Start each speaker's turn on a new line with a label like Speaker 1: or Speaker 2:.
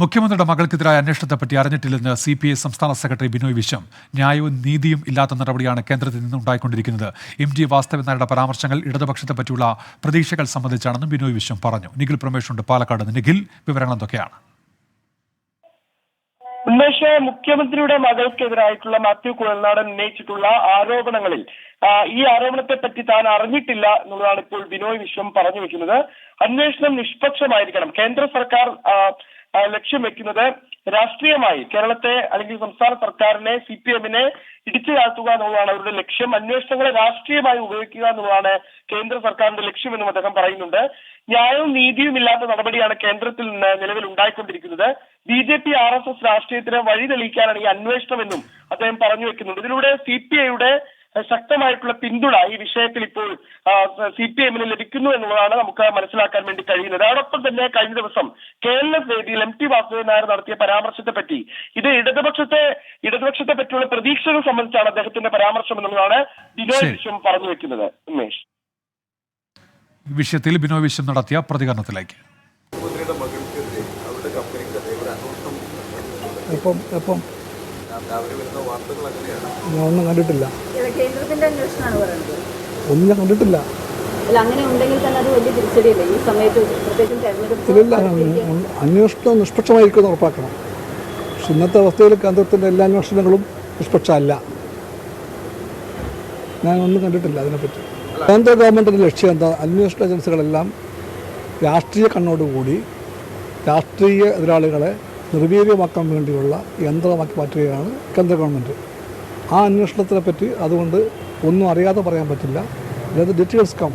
Speaker 1: മുഖ്യമന്ത്രിയുടെ മകൾക്കെതിരായ അന്വേഷണത്തെപ്പറ്റി അറിഞ്ഞിട്ടില്ലെന്ന് സി പി ഐ സംസ്ഥാന സെക്രട്ടറി ബിനോയ് വിശ്വം. ന്യായവും നീതിയും ഇല്ലാത്ത നടപടിയാണ് കേന്ദ്രത്തിൽ നിന്ന് ഉണ്ടായിക്കൊണ്ടിരിക്കുന്നത്. എം ജി വാസ്തവൻ നായരുടെ പരാമർശങ്ങൾ ഇടതുപക്ഷത്തെ പറ്റിയുള്ള പ്രതീക്ഷകൾ സംബന്ധിച്ചാണെന്നും ബിനോയ് വിശ്വം പറഞ്ഞു. നിഖിൽ പ്രമേഷുണ്ട് പാലക്കാട്. നിഖിൽ വിവരങ്ങൾ എന്തൊക്കെയാണ്?
Speaker 2: മുഖ്യമന്ത്രിയുടെ മകൾക്കെതിരായിട്ടുള്ള മാത്യു കുഴൽനാടൻ ഉന്നയിച്ചിട്ടുള്ള ആരോപണങ്ങളിൽ ഈ ആരോപണത്തെ പറ്റി താൻ അറിഞ്ഞിട്ടില്ല എന്നുള്ളതാണ് ഇപ്പോൾ ബിനോയ് വിശ്വം പറഞ്ഞു വെക്കുന്നത്. അന്വേഷണം നിഷ്പക്ഷമായിരിക്കണം. കേന്ദ്ര സർക്കാർ ലക്ഷ്യം വെക്കുന്നത് രാഷ്ട്രീയമായി കേരളത്തെ അല്ലെങ്കിൽ സംസ്ഥാന സർക്കാരിനെ സി പി എമ്മിനെ ഇടിച്ചു താഴ്ത്തുക എന്നുള്ളതാണ് അവരുടെ ലക്ഷ്യം. അന്വേഷണങ്ങളെ രാഷ്ട്രീയമായി ഉപയോഗിക്കുക എന്നുള്ളതാണ് കേന്ദ്ര സർക്കാരിന്റെ ലക്ഷ്യമെന്നും അദ്ദേഹം പറയുന്നുണ്ട്. ന്യായവും നീതിയും ഇല്ലാത്ത നടപടിയാണ് കേന്ദ്രത്തിൽ നിന്ന് നിലവിൽ ഉണ്ടായിക്കൊണ്ടിരിക്കുന്നത്. B J P R S S രാഷ്ട്രീയത്തിന് വഴി തെളിയിക്കാനാണ് ഈ അന്വേഷണമെന്നും അദ്ദേഹം പറഞ്ഞു വെക്കുന്നുണ്ട്. ഇതിലൂടെ സി പി ഐയുടെ ശക്തമായിട്ടുള്ള പിന്തുണ ഈ വിഷയത്തിൽ ഇപ്പോൾ സി പി എമ്മിന് ലഭിക്കുന്നു എന്നുള്ളതാണ് നമുക്ക് മനസ്സിലാക്കാൻ വേണ്ടി കഴിയുന്നത്. അതോടൊപ്പം തന്നെ കഴിഞ്ഞ ദിവസം കേരള വേദിയിൽ എം ടി വാസുദേവൻ നായർ നടത്തിയ പരാമർശത്തെ പറ്റി ഇത് ഇടതുപക്ഷത്തെ ഇടതുപക്ഷത്തെ പറ്റിയുള്ള പ്രതീക്ഷകൾ സംബന്ധിച്ചാണ് അദ്ദേഹത്തിന്റെ പരാമർശം എന്നുള്ളതാണ് ബിനോയ്. വിശ്വം പറഞ്ഞു വെക്കുന്നത്. ഉമേഷ്.
Speaker 1: ഈ വിഷയത്തിൽ ബിനോയ് വിശ്വം നടത്തിയ പ്രതികരണത്തിലേക്ക്.
Speaker 3: ഞാനൊന്നും
Speaker 4: എപ്പം എപ്പം ഞാൻ ഒന്നും കണ്ടിട്ടില്ല.
Speaker 5: കേന്ദ്രത്തിന്റെ അന്വേഷണമാണ് പറയുന്നത്.
Speaker 4: ഒന്നും ഞാൻ കണ്ടിട്ടില്ല.
Speaker 5: അല്ല അങ്ങനെ ഉണ്ടെങ്കിൽ തന്നെ അത് വലിയ തിരിച്ചടിയല്ലേ? ഈ സമയത്ത് പ്രത്യേകിച്ചും തെരഞ്ഞെടുപ്പ്
Speaker 4: ഇതില്ല അന്വേഷണം നിഷ്പക്ഷമായിരിക്കുമെന്ന് ഉറപ്പാക്കണം. പക്ഷെ ഇന്നത്തെ അവസ്ഥയിൽ കേന്ദ്രത്തിന്റെ എല്ലാ അന്വേഷണങ്ങളും നിഷ്പക്ഷമല്ല. ഞാൻ ഒന്നും കണ്ടിട്ടില്ല അതിനെപ്പറ്റി. കേന്ദ്ര ഗവൺമെന്റിന്റെ ലക്ഷ്യം എന്താ? അന്വേഷണ ഏജൻസികളെല്ലാം രാഷ്ട്രീയ കണ്ണോടുകൂടി രാഷ്ട്രീയ എതിരാളികളെ നിർവീര്യമാക്കാൻ വേണ്ടിയുള്ള യന്ത്രമാക്കി മാറ്റുകയാണ് കേന്ദ്ര ഗവൺമെന്റ് ആ അന്വേഷണത്തിനെ പറ്റി അതുകൊണ്ട് ഒന്നും അറിയാതെ പറയാൻ പറ്റില്ല. അതായത് ഡീറ്റെയിൽസ് കം